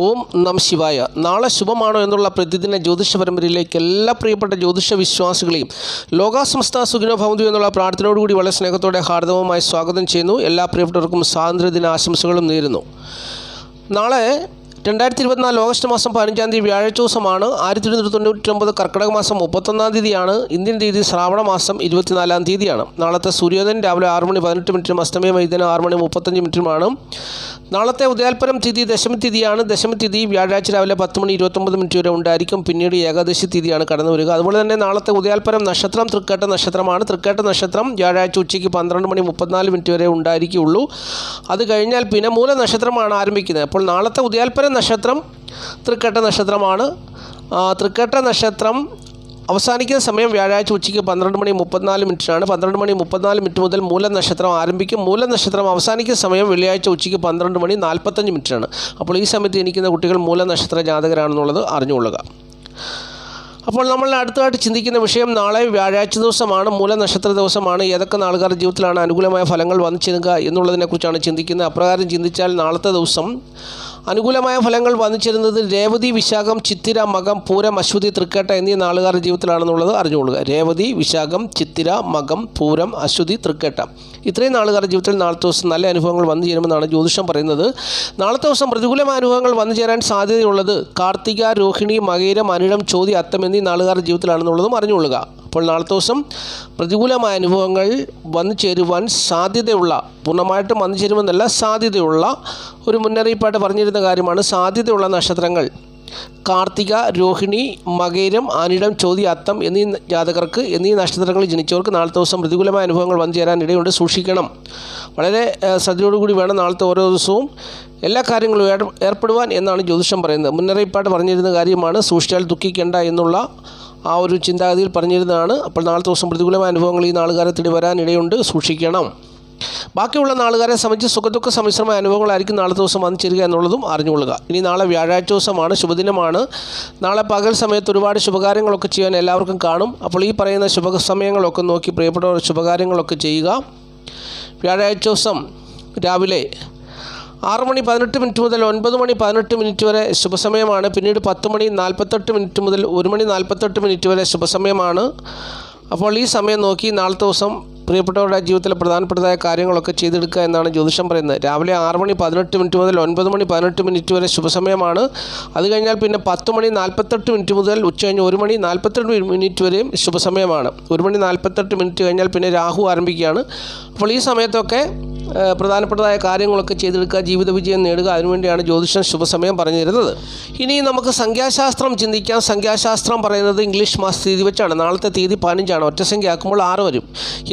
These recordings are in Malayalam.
ഓം നം ശിവായ. നാളെ ശുഭമാണോ എന്നുള്ള പ്രതിദിന ജ്യോതിഷ പരമ്പരയിലേക്ക് എല്ലാ പ്രിയപ്പെട്ട ജ്യോതിഷ വിശ്വാസികളെയും ലോകാസംസ്ഥ സുഖിനോ ഭവന്തു എന്നുള്ള പ്രാർത്ഥനയോടുകൂടി വളരെ സ്നേഹത്തോടെ ഹാർദവമായി സ്വാഗതം ചെയ്യുന്നു. എല്ലാ പ്രിയപ്പെട്ടവർക്കും സ്വാതന്ത്ര്യദിന ആശംസകളും നേരുന്നു. നാളെ രണ്ടായിരത്തി ഇരുപത്തിനാല് ഓഗസ്റ്റ് മാസം പതിനഞ്ചാം തീയതി വ്യാഴാഴ്ച ദിവസമാണ് ആയിരത്തി ഇരുന്നൂറ്റി തൊണ്ണൂറ്റൊമ്പത് കർക്കിടക മാസം മുപ്പത്തൊന്നാം തീയതിയാണ് ഇന്ത്യൻ തീയതി ശ്രാവണ മാസം ഇരുപത്തിനാലാം തീയതിയാണ്. നാളത്തെ സൂര്യോദയം രാവിലെ ആറ് മണി പതിനെട്ട് മിനിറ്റും അസ്തമയ വൈകുന്നേരം ആറ് മണി മുപ്പത്തഞ്ച് മിനിറ്റുമാണ് നാളത്തെ ഉദയാൽപരം തിഥി ദശമി തിഥിയാണ്. ദശമി തിഥി വ്യാഴാഴ്ച രാവിലെ പത്ത് മണി ഇരുപത്തൊമ്പത് മിനിറ്റ് വരെ ഉണ്ടായിരിക്കും. പിന്നീട് ഏകാദശി തിഥിയാണ് കടന്നു വരിക. അതുപോലെ തന്നെ നാളത്തെ ഉദയാൽപരം നക്ഷത്രം തൃക്കേട്ട നക്ഷത്രമാണ്. തൃക്കേട്ട നക്ഷത്രം വ്യാഴാഴ്ച ഉച്ചയ്ക്ക് പന്ത്രണ്ട് മണി മുപ്പത്തിനാല് മിനിറ്റ് വരെ ഉണ്ടായിരിക്കുകയുള്ളൂ. അത് കഴിഞ്ഞാൽ പിന്നെ മൂല നക്ഷത്രമാണ് ആരംഭിക്കുന്നത്. അപ്പോൾ നാളത്തെ ഉദയാൽപരം നക്ഷത്രം തൃക്കെട്ട നക്ഷത്രമാണ്. തൃക്കെട്ട നക്ഷത്രം അവസാനിക്കുന്ന സമയം വ്യാഴാഴ്ച ഉച്ചയ്ക്ക് പന്ത്രണ്ട് മണി മുപ്പത്തിനാല് മിനിറ്റിനാണ്. പന്ത്രണ്ട് മണി മുപ്പത്തിനാല് മിനിറ്റ് മുതൽ മൂല നക്ഷത്രം ആരംഭിക്കും. മൂല നക്ഷത്രം അവസാനിക്കുന്ന സമയം വെള്ളിയാഴ്ച ഉച്ചയ്ക്ക് പന്ത്രണ്ട് മണി നാൽപ്പത്തഞ്ച് മിനിറ്റാണ് അപ്പോൾ ഈ സമയത്ത് ജനിക്കുന്ന കുട്ടികൾ മൂല നക്ഷത്ര ജാതകരാണെന്നുള്ളത് അറിഞ്ഞുകൊള്ളുക. അപ്പോൾ നമ്മൾ അടുത്തതായിട്ട് ചിന്തിക്കുന്ന വിഷയം നാളെ വ്യാഴാഴ്ച ദിവസമാണ് മൂല നക്ഷത്ര ദിവസമാണ്. ഏതൊക്കെ നാളുകാരുടെ ജീവിതത്തിലാണ് അനുകൂലമായ ഫലങ്ങൾ വന്നു ചേരുക എന്നുള്ളതിനെക്കുറിച്ചാണ് ചിന്തിക്കുന്നത്. അപ്രകാരം ചിന്തിച്ചാൽ നാളത്തെ ദിവസം അനുകൂലമായ ഫലങ്ങൾ വന്നിച്ചിരുന്നത് രേവതി വിശാഖം ചിത്തിര മകം പൂരം അശ്വതി തൃക്കേട്ട എന്നീ നാളുകാരുടെ ജീവിതത്തിലാണെന്നുള്ളത് അറിഞ്ഞുകൊള്ളുക. രേവതി വിശാഖം ചിത്തിര മകം പൂരം അശ്വതി തൃക്കേട്ട. ഇത്രയും നാളുകാരുടെ ജീവിതത്തിൽ നാളത്തെ ദിവസം നല്ല അനുഭവങ്ങൾ വന്നു ചേരുമെന്നാണ് ജ്യോതിഷം പറയുന്നത്. നാളത്തെ ദിവസം പ്രതികൂലമായ അനുഭവങ്ങൾ വന്നു ചേരാൻ സാധ്യതയുള്ളത് കാർത്തിക രോഹിണി മകീരം അനിഴം ചോതി അത്തം എന്നീ നാളുകാരുടെ ജീവിതത്തിലാണെന്നുള്ളതും അറിഞ്ഞുകൊള്ളുക. അപ്പോൾ നാളത്തെ ദിവസം പ്രതികൂലമായ അനുഭവങ്ങൾ വന്നു ചേരുവാൻ സാധ്യതയുള്ള പൂർണമായിട്ടും വന്നു ചേരുമെന്നല്ല സാധ്യതയുള്ള ഒരു മുന്നറിയിപ്പായിട്ട് പറഞ്ഞിരുന്ന കാര്യമാണ് സാധ്യതയുള്ള നക്ഷത്രങ്ങൾ. കാർത്തിക രോഹിണി മകേരം ആനിടം ചോതി അത്തം എന്നീ ജാതകർക്ക് എന്നീ നക്ഷത്രങ്ങളിൽ ജനിച്ചവർക്ക് നാളത്തെ ദിവസം പ്രതികൂലമായ അനുഭവങ്ങൾ വന്നു ചേരാൻ ഇടയുണ്ട്. സൂക്ഷിക്കണം. വളരെ ശ്രദ്ധയോടുകൂടി വേണം നാളത്തെ ഓരോ ദിവസവും എല്ലാ കാര്യങ്ങളും ഏർ- ഏർപ്പെടുവാൻ എന്നാണ് ജ്യോതിഷം പറയുന്നത്. മുന്നറിയിപ്പായിട്ട് പറഞ്ഞിരുന്ന കാര്യമാണ് സൂക്ഷിച്ചാൽ ദുഃഖിക്കേണ്ട എന്നുള്ള ആ ഒരു ചിന്താഗതിയിൽ പറഞ്ഞിരുന്നതാണ്. അപ്പോൾ നാളത്തെ ദിവസം പ്രതികൂലമായ അനുഭവങ്ങൾ ഈ നാളുകാരെ തേടി വരാൻ ഇടയുണ്ട് സൂക്ഷിക്കണം. ബാക്കിയുള്ള നാളുകാരെ സംബന്ധിച്ച് സുഖദുഃഖ സമ്മിശ്രമായ അനുഭവങ്ങളായിരിക്കും നാളെ ദിവസം വന്നു ചേരുക എന്നുള്ളതും അറിഞ്ഞുകൊള്ളുക. ഇനി നാളെ വ്യാഴാഴ്ച ദിവസമാണ് ശുഭദിനമാണ്. നാളെ പകൽ സമയത്ത് ഒരുപാട് ശുഭകാര്യങ്ങളൊക്കെ ചെയ്യാൻ എല്ലാവർക്കും കാണും. അപ്പോൾ ഈ പറയുന്ന ശുഭ സമയങ്ങളൊക്കെ നോക്കി പ്രിയപ്പെട്ടവർ ശുഭകാര്യങ്ങളൊക്കെ ചെയ്യുക. വ്യാഴാഴ്ച ദിവസം രാവിലെ ആറ് മണി പതിനെട്ട് മിനിറ്റ് മുതൽ ഒൻപത് മണി പതിനെട്ട് മിനിറ്റ് വരെ ശുഭസമയമാണ്. പിന്നീട് പത്ത് മണി നാൽപ്പത്തെട്ട് മിനിറ്റ് മുതൽ ഒരു മണി നാൽപ്പത്തെട്ട് മിനിറ്റ് വരെ ശുഭസമയമാണ്. അപ്പോൾ ഈ സമയം നോക്കി നാളത്തെ ദിവസം പ്രിയപ്പെട്ടവരുടെ ജീവിതത്തിലെ പ്രധാനപ്പെട്ടതായ കാര്യങ്ങളൊക്കെ ചെയ്തെടുക്കുക എന്നാണ് ജ്യോതിഷം പറയുന്നത്. രാവിലെ ആറ് മണി പതിനെട്ട് മിനിറ്റ് മുതൽ ഒൻപത് മണി പതിനെട്ട് മിനിറ്റ് വരെ ശുഭസമയമാണ്. അത് കഴിഞ്ഞാൽ പിന്നെ പത്ത് മണി നാൽപ്പത്തെട്ട് മിനിറ്റ് മുതൽ ഉച്ച കഴിഞ്ഞ് ഒരു മണി നാൽപ്പത്തെട്ട് മിനിറ്റ് വരെയും ശുഭസമയമാണ്. ഒരു മണി നാൽപ്പത്തെട്ട് മിനിറ്റ് കഴിഞ്ഞാൽ പിന്നെ രാഹു ആരംഭിക്കുകയാണ്. അപ്പോൾ ഈ സമയത്തൊക്കെ പ്രധാനപ്പെട്ടതായ കാര്യങ്ങളൊക്കെ ചെയ്തെടുക്കുക ജീവിത വിജയം നേടുക അതിനുവേണ്ടിയാണ് ജ്യോതിഷം ശുഭസമയം പറഞ്ഞു തരുന്നത്. ഇനി നമുക്ക് സംഖ്യാശാസ്ത്രം ചിന്തിക്കാം. സംഖ്യാശാസ്ത്രം പറയുന്നത് ഇംഗ്ലീഷ് മാസ തീയതി വെച്ചാണ്. നാളത്തെ തീയതി പതിനഞ്ചാണ്. ഒറ്റ സംഖ്യ ആക്കുമ്പോൾ ആറ് വരും.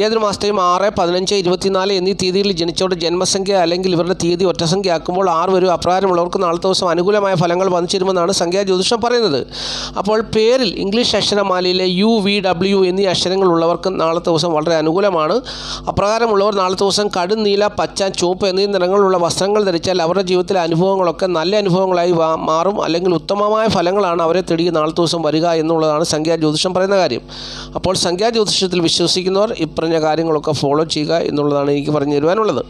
ഏതൊരു മാസത്തെയും ആറ് പതിനഞ്ച് ഇരുപത്തിനാല് എന്നീ തീയതികളിൽ ജനിച്ചവരുടെ ജന്മസംഖ്യ അല്ലെങ്കിൽ ഇവരുടെ തീയതി ഒറ്റ സംഖ്യ ആക്കുമ്പോൾ ആറ് വരും. അപ്രകാരമുള്ളവർക്ക് നാളത്തെ ദിവസം അനുകൂലമായ ഫലങ്ങൾ വന്നിച്ചിരുമെന്നാണ് സംഖ്യാ ജ്യോതിഷം പറയുന്നത്. അപ്പോൾ പേരിൽ ഇംഗ്ലീഷ് അക്ഷരമാലയിലെ യു വി ഡബ്ല്യു എന്നീ അക്ഷരങ്ങളുള്ളവർക്ക് നാളത്തെ ദിവസം വളരെ അനുകൂലമാണ്. അപ്രകാരമുള്ളവർ നാളത്തെ ദിവസം കടും നീല പച്ച ചുവപ്പ് എന്നീ നിറങ്ങളുള്ള വസ്ത്രങ്ങൾ ധരിച്ചാൽ അവരുടെ ജീവിതത്തിലെ അനുഭവങ്ങളൊക്കെ നല്ല അനുഭവങ്ങളായി മാറും അല്ലെങ്കിൽ ഉത്തമമായ ഫലങ്ങളാണ് അവരെ തേടി നാളത്തെ ദിവസം വരിക എന്നുള്ളതാണ് സംഖ്യാ ജ്യോതിഷം പറയുന്ന കാര്യം. അപ്പോൾ സംഖ്യാ ജ്യോതിഷത്തിൽ വിശ്വസിക്കുന്നവർ ഇപ്പറഞ്ഞ കാര്യങ്ങളൊക്കെ ഫോളോ ചെയ്യുക എന്നുള്ളതാണ് എനിക്ക് പറഞ്ഞു തരുവാനുള്ളത്.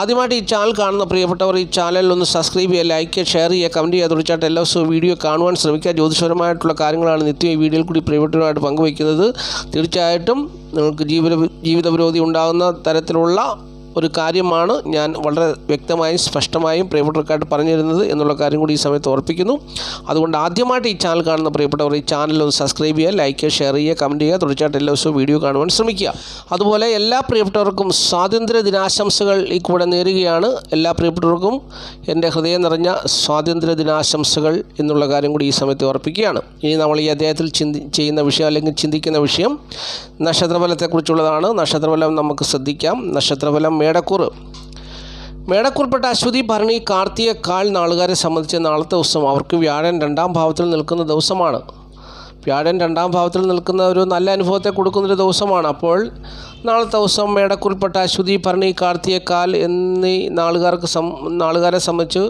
ആദ്യമായിട്ട് ഈ ചാനൽ കാണുന്ന പ്രിയപ്പെട്ടവർ ഈ ചാനലിൽ ഒന്ന് സബ്സ്ക്രൈബ് ചെയ്യുക ലൈക്ക് ചെയ്യുക ഷെയർ ചെയ്യുക കമന്റ് ചെയ്യുക. തുടച്ചായിട്ട് എല്ലാ ദിവസവും വീഡിയോ കാണുവാൻ ശ്രമിക്കുക. ജ്യോതിഷപരമായിട്ടുള്ള കാര്യങ്ങളാണ് നിത്യം ഈ വീഡിയോയിൽ കൂടി പ്രിയപ്പെട്ടവരുമായിട്ട് പങ്കുവയ്ക്കുന്നത്. തീർച്ചയായിട്ടും നിങ്ങൾക്ക് ജീവിത ജീവിത വിരോധി ഉണ്ടാകുന്ന തരത്തിലുള്ള ഒരു കാര്യമാണ് ഞാൻ വളരെ വ്യക്തമായും സ്പഷ്ടമായും പ്രിയപ്പെട്ടവർക്കായിട്ട് പറഞ്ഞിരുന്നത് എന്നുള്ള കാര്യം കൂടി ഈ സമയത്ത് ഓർപ്പിക്കുന്നു. അതുകൊണ്ട് ആദ്യമായിട്ട് ഈ ചാനൽ കാണുന്ന പ്രിയപ്പെട്ടവർ ഈ ചാനൽ ഒന്ന് സബ്സ്ക്രൈബ് ചെയ്യുക ലൈക്ക് ചെയ്യുക ഷെയർ ചെയ്യുക കമന്റ് ചെയ്യുക. തുടർച്ചയായിട്ട് എല്ലാ ദിവസവും വീഡിയോ കാണുവാൻ ശ്രമിക്കുക. അതുപോലെ എല്ലാ പ്രിയപ്പെട്ടവർക്കും സ്വാതന്ത്ര്യ ദിനാശംസകൾ ഈ കൂടെ നേരുകയാണ്. എല്ലാ പ്രിയപ്പെട്ടവർക്കും എന്റെ ഹൃദയം നിറഞ്ഞ സ്വാതന്ത്ര്യ ദിനാശംസകൾ എന്നുള്ള കാര്യം കൂടി ഈ സമയത്ത് ഓർപ്പിക്കുകയാണ്. ഇനി നമ്മൾ ഈ അദ്ദേഹത്തിൽ ചിന്തി ചെയ്യുന്ന വിഷയം അല്ലെങ്കിൽ ചിന്തിക്കുന്ന വിഷയം നക്ഷത്രഫലത്തെക്കുറിച്ചുള്ളതാണ്. നക്ഷത്രഫലം നമുക്ക് ശ്രദ്ധിക്കാം. നക്ഷത്രഫലം മേടക്കൂറ് മേടക്കൂർപ്പെട്ട അശ്വതി ഭരണി കാർത്തിക കാൽ നാളുകാരെ സംബന്ധിച്ച് നാളത്തെ ദിവസം അവർക്ക് വ്യാഴൻ രണ്ടാം ഭാവത്തിൽ നിൽക്കുന്ന ദിവസമാണ്. വ്യാഴൻ രണ്ടാം ഭാവത്തിൽ നിൽക്കുന്ന ഒരു നല്ല അനുഭവത്തെ കൊടുക്കുന്നൊരു ദിവസമാണ്. അപ്പോൾ നാളത്തെ ദിവസം മേടക്കുൾപ്പെട്ട അശ്വതി ഭരണി കാർത്തിയക്കാൽ എന്നീ നാളുകാർക്ക് സം നാളുകാരെ സംബന്ധിച്ച്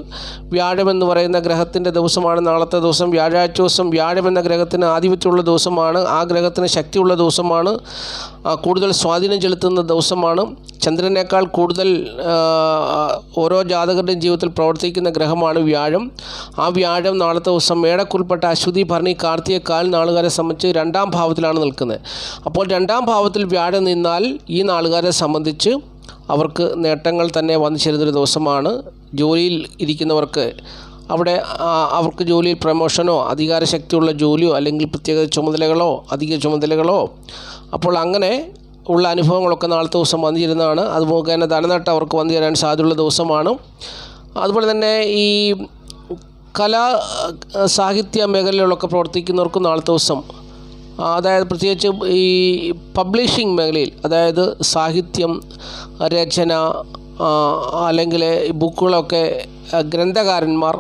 വ്യാഴം എന്ന് പറയുന്ന ഗ്രഹത്തിന്റെ ദിവസമാണ്. നാളത്തെ ദിവസം വ്യാഴാഴ്ച ദിവസം വ്യാഴം എന്ന ഗ്രഹത്തിന് ആധിപത്യമുള്ള ദിവസമാണ്. ആ ഗ്രഹത്തിന് ശക്തിയുള്ള ദിവസമാണ്. കൂടുതൽ സ്വാധീനം ചെലുത്തുന്ന ദിവസമാണ്. ചന്ദ്രനേക്കാൾ കൂടുതൽ ഓരോ ജാതകരുടെയും ജീവിതത്തിൽ പ്രവർത്തിക്കുന്ന ഗ്രഹമാണ് വ്യാഴം. ആ വ്യാഴം നാളത്തെ ദിവസം മേടക്കുൾപ്പെട്ട അശ്വതി ഭരണി കാർത്തിയക്കാൽ നാളുകാരെ സംബന്ധിച്ച് രണ്ടാം ഭാവത്തിലാണ് നിൽക്കുന്നത്. അപ്പോൾ രണ്ടാം ഭാവത്തിൽ വ്യാഴം നിന്നാൽ ഈ നാളുകാരെ സംബന്ധിച്ച് അവർക്ക് നേട്ടങ്ങൾ തന്നെ വന്നു ചേരുന്നൊരു ദിവസമാണ്. ജോലിയിൽ ഇരിക്കുന്നവർക്ക് അവിടെ അവർക്ക് ജോലിയിൽ പ്രമോഷനോ അധികാരശക്തിയുള്ള ജോലിയോ അല്ലെങ്കിൽ പ്രത്യേക ചുമതലകളോ അധിക ചുമതലകളോ അപ്പോൾ അങ്ങനെ ഉള്ള അനുഭവങ്ങളൊക്കെ നാളത്തെ ദിവസം വന്നു ചേരുന്നതാണ്. അതുപോലെ തന്നെ ധനനേട്ടം അവർക്ക് വന്നു ചേരാൻ സാധ്യതയുള്ള ദിവസമാണ്. അതുപോലെ തന്നെ ഈ കലാ സാഹിത്യ മേഖലയിലൊക്കെ പ്രവർത്തിക്കുന്നവർക്കും നാളത്തെ ദിവസം അതായത് പ്രത്യേകിച്ച് ഈ പബ്ലിഷിംഗ് മേഖലയിൽ അതായത് സാഹിത്യം രചന അല്ലെങ്കിൽ ബുക്കുകളൊക്കെ ഗ്രന്ഥകാരന്മാർ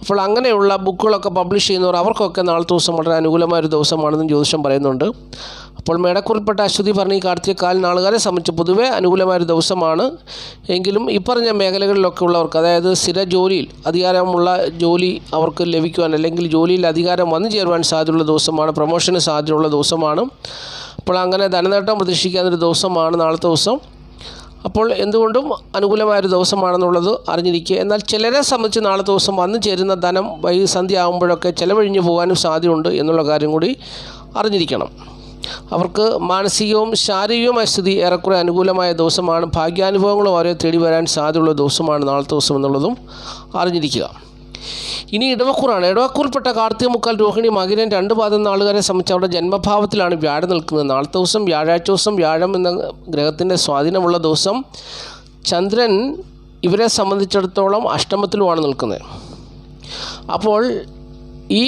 അപ്പോൾ അങ്ങനെയുള്ള ബുക്കുകളൊക്കെ പബ്ലിഷ് ചെയ്യുന്നവർ അവർക്കൊക്കെ നാളത്തെ ദിവസം വളരെ അനുകൂലമായൊരു ദിവസമാണെന്നും ജ്യോതിഷം പറയുന്നുണ്ട്. അപ്പോൾ മേടക്കുറിൽപ്പെട്ട അശ്വതി പറഞ്ഞ കാർത്തിക കാൽ നാളുകാരെ സംബന്ധിച്ച് പൊതുവെ അനുകൂലമായൊരു ദിവസമാണ്. എങ്കിലും ഇപ്പറഞ്ഞ പറഞ്ഞ മേഖലകളിലൊക്കെ ഉള്ളവർക്ക് അതായത് സ്ഥിര ജോലിയിൽ അധികാരമുള്ള ജോലി അവർക്ക് ലഭിക്കുവാൻ അല്ലെങ്കിൽ ജോലിയിൽ അധികാരം വന്നു ചേരുവാൻ സാധ്യതയുള്ള ദിവസമാണ് പ്രൊമോഷന് സാധ്യതയുള്ള ദിവസമാണ്. അപ്പോൾ അങ്ങനെ ധനനേട്ടം പ്രതീക്ഷിക്കാവുന്നൊരു ദിവസമാണ് നാളത്തെ ദിവസം. അപ്പോൾ എന്തുകൊണ്ടും അനുകൂലമായൊരു ദിവസമാണെന്നുള്ളത് അറിഞ്ഞിരിക്കുക. എന്നാൽ ചിലരെ സംബന്ധിച്ച് നാളെ ദിവസം വന്നു ചേരുന്ന ധനം വൈകി സന്ധ്യ ആകുമ്പോഴൊക്കെ ചിലവഴിഞ്ഞു പോകാനും സാധ്യതയുണ്ട് എന്നുള്ള കാര്യം കൂടി അറിഞ്ഞിരിക്കണം. അവർക്ക് മാനസികവും ശാരീരികവുമായ സ്ഥിതി ഏറെക്കുറെ അനുകൂലമായ ദിവസമാണ്. ഭാഗ്യാനുഭവങ്ങളും അവരെ തേടി വരാൻ സാധ്യതയുള്ള ദിവസമാണ് നാളത്തെ ദിവസം എന്നുള്ളതും അറിഞ്ഞിരിക്കുക. ഇനി ഇടവക്കൂറാണ്. ഇടവക്കൂറിൽപ്പെട്ട കാർത്തിക മുക്കാൽ രോഹിണി മകിരൻ രണ്ട് പാദം നാളുകാരെ സംബന്ധിച്ച് അവരുടെ ജന്മഭാവത്തിലാണ് വ്യാഴം നിൽക്കുന്നത്. നാളത്തെ ദിവസം വ്യാഴാഴ്ച ദിവസം വ്യാഴം എന്ന ഗ്രഹത്തിന്റെ സ്വാധീനമുള്ള ദിവസം ചന്ദ്രൻ ഇവരെ സംബന്ധിച്ചിടത്തോളം അഷ്ടമത്തിലുമാണ് നിൽക്കുന്നത്. അപ്പോൾ ഈ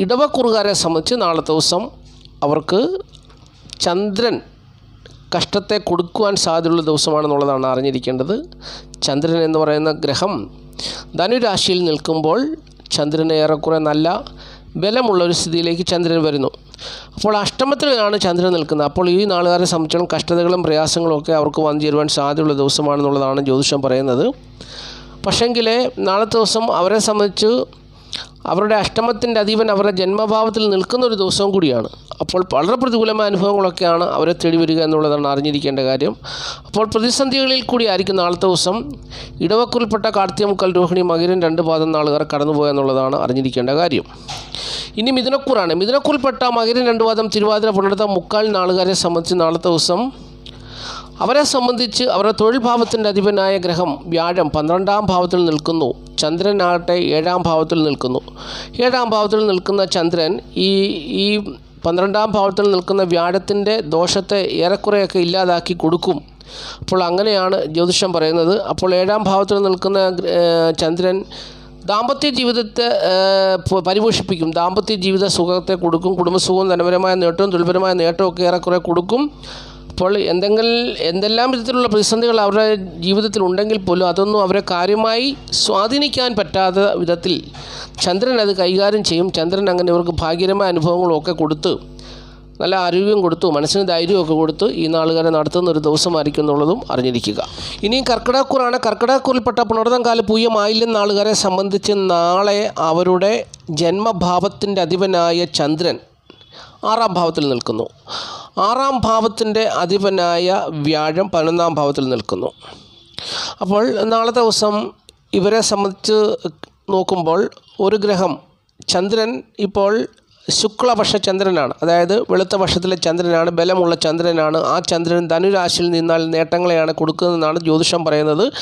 ഇടവക്കുറുകാരെ സംബന്ധിച്ച് നാളത്തെ ദിവസം അവർക്ക് ചന്ദ്രൻ കഷ്ടത്തെ കൊടുക്കുവാൻ സാധ്യതയുള്ള ദിവസമാണെന്നുള്ളതാണ് അറിഞ്ഞിരിക്കേണ്ടത്. ചന്ദ്രൻ എന്ന് പറയുന്ന ഗ്രഹം ധനുരാശിയിൽ നിൽക്കുമ്പോൾ ചന്ദ്രന് ഏറെക്കുറെ നല്ല ബലമുള്ള ഒരു സ്ഥിതിയിലേക്ക് ചന്ദ്രൻ വരുന്നു. അപ്പോൾ അഷ്ടമത്തിലാണ് ചന്ദ്രൻ നിൽക്കുന്നത്. അപ്പോൾ ഈ നാളുകാരെ സംബന്ധിച്ചിടത്തോളം കഷ്ടതകളും പ്രയാസങ്ങളും ഒക്കെ അവർക്ക് വന്നു ചേരുവാൻ സാധ്യതയുള്ള ദിവസമാണെന്നുള്ളതാണ് ജ്യോതിഷം പറയുന്നത്. പക്ഷെങ്കിൽ നാളത്തെ ദിവസം അവരെ സംബന്ധിച്ച് അവരുടെ അഷ്ടമത്തിന്റെ അധീപൻ അവരുടെ ജന്മഭാവത്തിൽ നിൽക്കുന്ന ഒരു ദിവസവും കൂടിയാണ്. അപ്പോൾ വളരെ പ്രതികൂലമായ അനുഭവങ്ങളൊക്കെയാണ് അവരെ തേടി വരിക എന്നുള്ളതാണ് അറിഞ്ഞിരിക്കേണ്ട കാര്യം. അപ്പോൾ പ്രതിസന്ധികളിൽ കൂടി ആയിരിക്കും നാളത്തെ ദിവസം ഇടവക്കുറിൽപ്പെട്ട കാർത്തിക മുക്കൽ രോഹിണി മകിരൻ രണ്ട് പാദം നാളുകാർ കടന്നുപോയ എന്നുള്ളതാണ് അറിഞ്ഞിരിക്കേണ്ട കാര്യം. ഇനി മിഥുനക്കൂറാണ്. മിഥുനക്കൂറിൽപ്പെട്ട മകിരൻ രണ്ട് പാദം തിരുവാതിര പുണർത്ത മുക്കാൽ നാളുകാരെ സംബന്ധിച്ച് നാളത്തെ ദിവസം അവരെ സംബന്ധിച്ച് അവരുടെ തൊഴിൽ ഭാവത്തിന്റെ അധിപനായ ഗ്രഹം വ്യാഴം പന്ത്രണ്ടാം ഭാവത്തിൽ നിൽക്കുന്നു. ചന്ദ്രനാകട്ടെ ഏഴാം ഭാവത്തിൽ നിൽക്കുന്നു. ഏഴാം ഭാവത്തിൽ നിൽക്കുന്ന ചന്ദ്രൻ ഈ ഈ പന്ത്രണ്ടാം ഭാവത്തിൽ നിൽക്കുന്ന വ്യാഴത്തിന്റെ ദോഷത്തെ ഏറെക്കുറെയൊക്കെ ഇല്ലാതാക്കി കൊടുക്കും. അപ്പോൾ അങ്ങനെയാണ് ജ്യോതിഷം പറയുന്നത്. അപ്പോൾ ഏഴാം ഭാവത്തിൽ നിൽക്കുന്ന ചന്ദ്രൻ ദാമ്പത്യ ജീവിതത്തെ പരിപോഷിപ്പിക്കും. ദാമ്പത്യ ജീവിത സുഖത്തെ കൊടുക്കും. കുടുംബസുഖവും ധനപരമായ നേട്ടവും തൊഴിൽപരമായ നേട്ടവും ഒക്കെ ഏറെക്കുറെ കൊടുക്കും. അപ്പോൾ എന്തെങ്കിലും എന്തെല്ലാം വിധത്തിലുള്ള പ്രതിസന്ധികൾ അവരുടെ ജീവിതത്തിൽ ഉണ്ടെങ്കിൽ പോലും അതൊന്നും അവരെ കാര്യമായി സ്വാധീനിക്കാൻ പറ്റാത്ത വിധത്തിൽ ചന്ദ്രൻ അത് കൈകാര്യം ചെയ്യും. ചന്ദ്രൻ അങ്ങനെ ഇവർക്ക് ഭാഗ്യകരമായ അനുഭവങ്ങളൊക്കെ കൊടുത്ത് നല്ല ആരോഗ്യം കൊടുത്തു മനസ്സിന് ധൈര്യമൊക്കെ കൊടുത്ത് ഈ നാളുകാരെ നടത്തുന്ന ഒരു ദിവസമായിരിക്കും എന്നുള്ളതും അറിഞ്ഞിരിക്കുക. ഇനിയും കർക്കിടക്കൂറാണ് കർക്കിടക്കൂറിൽപ്പെട്ട പുണർതം കാല പൂയമായില്ലെന്ന നാളുകാരെ സംബന്ധിച്ച് നാളെ അവരുടെ ജന്മഭാവത്തിന്റെ അധിപനായ ചന്ദ്രൻ ആറാം ഭാവത്തിൽ നിൽക്കുന്നു. ആറാം ഭാവത്തിന്റെ അധിപനായ വ്യാഴം പതിനൊന്നാം ഭാവത്തിൽ നിൽക്കുന്നു. അപ്പോൾ നാളെ ദിവസം ഇവരെ സംബന്ധിച്ച് നോക്കുമ്പോൾ ഒരു ഗ്രഹം ചന്ദ്രൻ ഇപ്പോൾ ശുക്ലപക്ഷ ചന്ദ്രനാണ്. അതായത് വെളുത്ത പക്ഷത്തിലെ ചന്ദ്രനാണ് ബലമുള്ള ചന്ദ്രനാണ്. ആ ചന്ദ്രൻ ധനുരാശിയിൽ നിന്നാൽ നേട്ടങ്ങളെയാണ് കൊടുക്കുന്നതെന്നാണ് ജ്യോതിഷം പറയുന്നത്.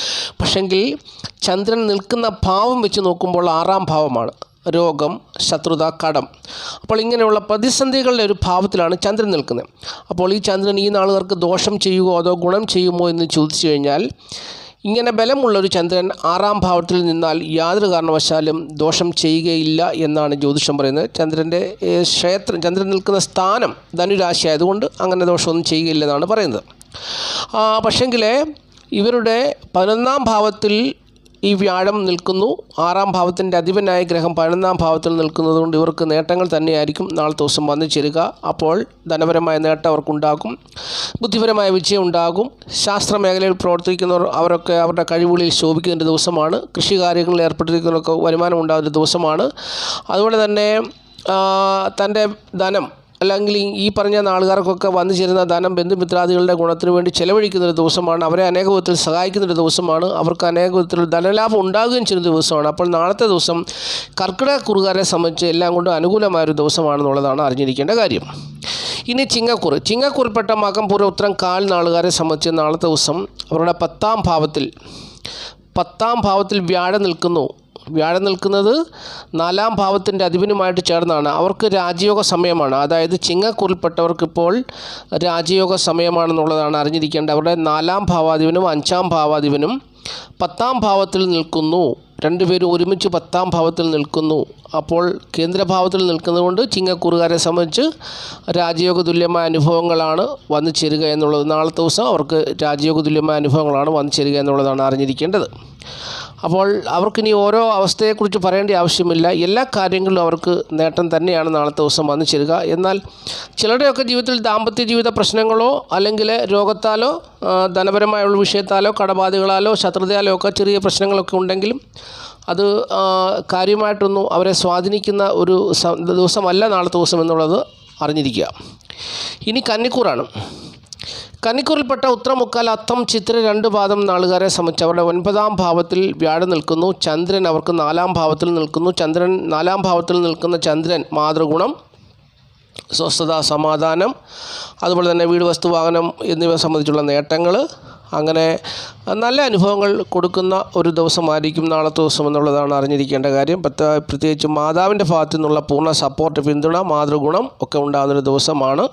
പക്ഷെങ്കിൽ ചന്ദ്രൻ നിൽക്കുന്ന ഭാവം വെച്ച് നോക്കുമ്പോൾ ആറാം ഭാവമാണ്. രോഗം ശത്രുത കടം. അപ്പോൾ ഇങ്ങനെയുള്ള പ്രതിസന്ധികളുടെ ഒരു ഭാവത്തിലാണ് ചന്ദ്രൻ നിൽക്കുന്നത്. അപ്പോൾ ഈ ചന്ദ്രൻ ഈ നാളുകാർക്ക് ദോഷം ചെയ്യുമോ അതോ ഗുണം ചെയ്യുമോ എന്ന് ചോദിച്ചു കഴിഞ്ഞാൽ ഇങ്ങനെ ബലമുള്ള ഒരു ചന്ദ്രൻ ആറാം ഭാവത്തിൽ നിന്നാൽ യാതൊരു കാരണവശാലും ദോഷം ചെയ്യുകയില്ല എന്നാണ് ജ്യോതിഷം പറയുന്നത്. ചന്ദ്രന്റെ ക്ഷേത്രം ചന്ദ്രൻ നിൽക്കുന്ന സ്ഥാനം ധനുരാശി ആയതുകൊണ്ട് അങ്ങനെ ദോഷമൊന്നും ചെയ്യുകയില്ല എന്നാണ് പറയുന്നത്. പക്ഷെങ്കിൽ ഇവരുടെ പതിനൊന്നാം ഭാവത്തിൽ ഈ വ്യാഴം നിൽക്കുന്നു. ആറാം ഭാവത്തിന്റെ അധിപനായ ഗ്രഹം പതിനൊന്നാം ഭാവത്തിൽ നിൽക്കുന്നതുകൊണ്ട് ഇവർക്ക് നേട്ടങ്ങൾ തന്നെയായിരിക്കും. നാളെ ദിവസം വന്നു ചേരുക. അപ്പോൾ ധനപരമായ നേട്ടം അവർക്കുണ്ടാകും. ബുദ്ധിപരമായ വിജയം ഉണ്ടാകും. ശാസ്ത്ര മേഖലയിൽ പ്രവർത്തിക്കുന്നവർ അവരൊക്കെ അവരുടെ കഴിവുകളിൽ ശോഭിക്കുന്ന ഒരു ദിവസമാണ്. കൃഷി കാര്യങ്ങളിൽ ഏർപ്പെട്ടിരിക്കുന്നവർക്ക് വരുമാനം ഉണ്ടാകുന്ന ദിവസമാണ്. അതുപോലെ തന്നെ തന്റെ ധനം അല്ലെങ്കിൽ ഈ- പറഞ്ഞ നാളുകാർക്കൊക്കെ വന്നു ചേരുന്ന ധനം ബന്ധുമിത്രാദികളുടെ ഗുണത്തിന് വേണ്ടി ചെലവഴിക്കുന്ന ഒരു ദിവസമാണ്. അവരെ അനേക വിധത്തിൽ സഹായിക്കുന്ന ഒരു ദിവസമാണ്. അവർക്ക് അനേക വിധത്തിൽ ധനലാഭം ഉണ്ടാകുകയും ചെയ്യുന്ന ദിവസമാണ്. അപ്പോൾ നാളത്തെ ദിവസം കർക്കിടക കുറുകാരെ സംബന്ധിച്ച് എല്ലാം കൊണ്ടും അനുകൂലമായ ഒരു ദിവസമാണെന്നുള്ളതാണ് അറിഞ്ഞിരിക്കേണ്ട കാര്യം. ഇനി ചിങ്ങക്കുറ്. ചിങ്ങക്കുറിപ്പെട്ട മകം പൂർവ ഉത്തരം കാൽ നാളുകാരെ സംബന്ധിച്ച് നാളത്തെ ദിവസം അവരുടെ പത്താം ഭാവത്തിൽ പത്താം ഭാവത്തിൽ വ്യാഴം നിൽക്കുന്നു. വ്യാഴം നിൽക്കുന്നത് നാലാം ഭാവത്തിന്റെ അധിപനുമായിട്ട് ചേർന്നാണ്. അവർക്ക് രാജയോഗ സമയമാണ്. അതായത് ചിങ്ങക്കുറിൽപ്പെട്ടവർക്കിപ്പോൾ രാജയോഗ സമയമാണെന്നുള്ളതാണ് അറിഞ്ഞിരിക്കേണ്ടത്. അവരുടെ നാലാം ഭാവാധിപനും അഞ്ചാം ഭാവാധിപനും പത്താം ഭാവത്തിൽ നിൽക്കുന്നു. രണ്ടുപേരും ഒരുമിച്ച് പത്താം ഭാവത്തിൽ നിൽക്കുന്നു. അപ്പോൾ കേന്ദ്രഭാവത്തിൽ നിൽക്കുന്നതുകൊണ്ട് ചിങ്ങക്കുറുകാരെ സംബന്ധിച്ച് രാജയോഗ തുല്യമായ അനുഭവങ്ങളാണ് വന്നു ചേരുക എന്നുള്ളത്. നാളത്തെ ദിവസം അവർക്ക് രാജയോഗ തുല്യമായ അനുഭവങ്ങളാണ് വന്നു ചേരുക എന്നുള്ളതാണ് അറിഞ്ഞിരിക്കേണ്ടത്. അപ്പോൾ അവർക്കിനി ഓരോ അവസ്ഥയെക്കുറിച്ച് പറയേണ്ട ആവശ്യമില്ല. എല്ലാ കാര്യങ്ങളിലും അവർക്ക് നേട്ടം തന്നെയാണ് നാളത്തെ ദിവസം വന്നു ചേരുക. എന്നാൽ ചിലരുടെയൊക്കെ ജീവിതത്തിൽ ദാമ്പത്യ ജീവിത പ്രശ്നങ്ങളോ അല്ലെങ്കിൽ രോഗത്താലോ ധനപരമായുള്ള വിഷയത്താലോ കടബാധകളാലോ ശത്രുതയാലോ ഒക്കെ ചെറിയ പ്രശ്നങ്ങളൊക്കെ ഉണ്ടെങ്കിലും അത് കാര്യമായിട്ടൊന്നും അവരെ സ്വാധീനിക്കുന്ന ഒരു ദിവസമല്ല നാളത്തെ ദിവസം എന്നുള്ളത് അറിഞ്ഞിരിക്കുക. ഇനി കന്നിക്കൂറാണ്. കന്നിക്കൂറിൽപ്പെട്ട ഉത്തരമുക്കാൽ അത്തം ചിത്ര രണ്ട് പാദം നാളുകാരെ സംബന്ധിച്ച് അവരുടെ ഒൻപതാം ഭാവത്തിൽ വ്യാഴം നിൽക്കുന്നു. ചന്ദ്രൻ അവർക്ക് നാലാം ഭാവത്തിൽ നിൽക്കുന്നു. ചന്ദ്രൻ നാലാം ഭാവത്തിൽ നിൽക്കുന്ന ചന്ദ്രൻ മാതൃഗുണം സ്വസ്ഥത സമാധാനം അതുപോലെ തന്നെ വീട് വസ്തു വാഹനം എന്നിവ സംബന്ധിച്ചുള്ള നേട്ടങ്ങൾ. അങ്ങനെ നല്ല അനുഭവങ്ങൾ കൊടുക്കുന്ന ഒരു ദിവസമായിരിക്കും നാളത്തെ ദിവസം എന്നുള്ളതാണ് അറിഞ്ഞിരിക്കേണ്ട കാര്യം. പ്രത്യേക പ്രത്യേകിച്ച് മാതാവിന്റെ ഭാഗത്തു നിന്നുള്ള പൂർണ സപ്പോർട്ട് പിന്തുണ മാതൃഗുണം ഒക്കെ ഉണ്ടാകുന്നൊരു ദിവസമാണ്.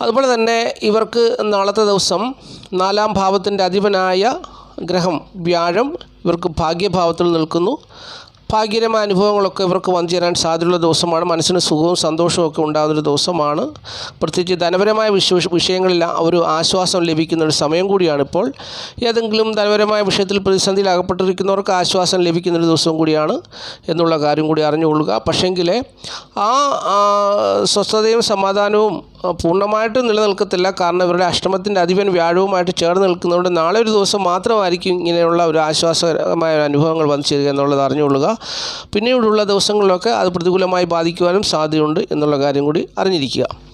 അതുപോലെ തന്നെ ഇവർക്ക് നാളത്തെ ദിവസം നാലാം ഭാവത്തിന്റെ അധിപനായ ഗ്രഹം വ്യാഴം ഇവർക്ക് ഭാഗ്യഭാവത്തിൽ നിൽക്കുന്നു. ഭാഗ്യകരമായ അനുഭവങ്ങളൊക്കെ ഇവർക്ക് വന്നു ചേരാൻ സാധ്യതയുള്ള ദിവസമാണ്. മനസ്സിന് സുഖവും സന്തോഷവും ഒക്കെ ഉണ്ടാകുന്നൊരു ദിവസമാണ്. പ്രത്യേകിച്ച് ധനപരമായ വിശ്വ വിഷയങ്ങളിൽ ഒരു ആശ്വാസം ലഭിക്കുന്ന ഒരു സമയം കൂടിയാണ് ഇപ്പോൾ. ഏതെങ്കിലും ധനപരമായ വിഷയത്തിൽ പ്രതിസന്ധിയിൽ അകപ്പെട്ടിരിക്കുന്നവർക്ക് ആശ്വാസം ലഭിക്കുന്ന ഒരു ദിവസവും കൂടിയാണ് എന്നുള്ള കാര്യം കൂടി അറിഞ്ഞുകൊള്ളുക. പക്ഷേങ്കിൽ ആ സ്വസ്ഥതയും സമാധാനവും പൂർണമായിട്ട് നിലനിൽക്കത്തില്ല. കാരണം ഇവരുടെ അഷ്ടമത്തിന്റെ അധിപൻ വ്യാഴവുമായിട്ട് ചേർന്ന് നിൽക്കുന്നതുകൊണ്ട് നാളെ ഒരു ദിവസം മാത്രമായിരിക്കും ഇങ്ങനെയുള്ള ഒരു ആശ്വാസകരമായ അനുഭവങ്ങൾ വന്നു ചേരുക എന്നുള്ളത് അറിഞ്ഞുകൊള്ളുക. പിന്നീടുള്ള ദിവസങ്ങളിലൊക്കെ അത് പ്രതികൂലമായി ബാധിക്കുവാനും സാധ്യതയുണ്ട് എന്നുള്ള കാര്യം കൂടി അറിഞ്ഞിരിക്കുക.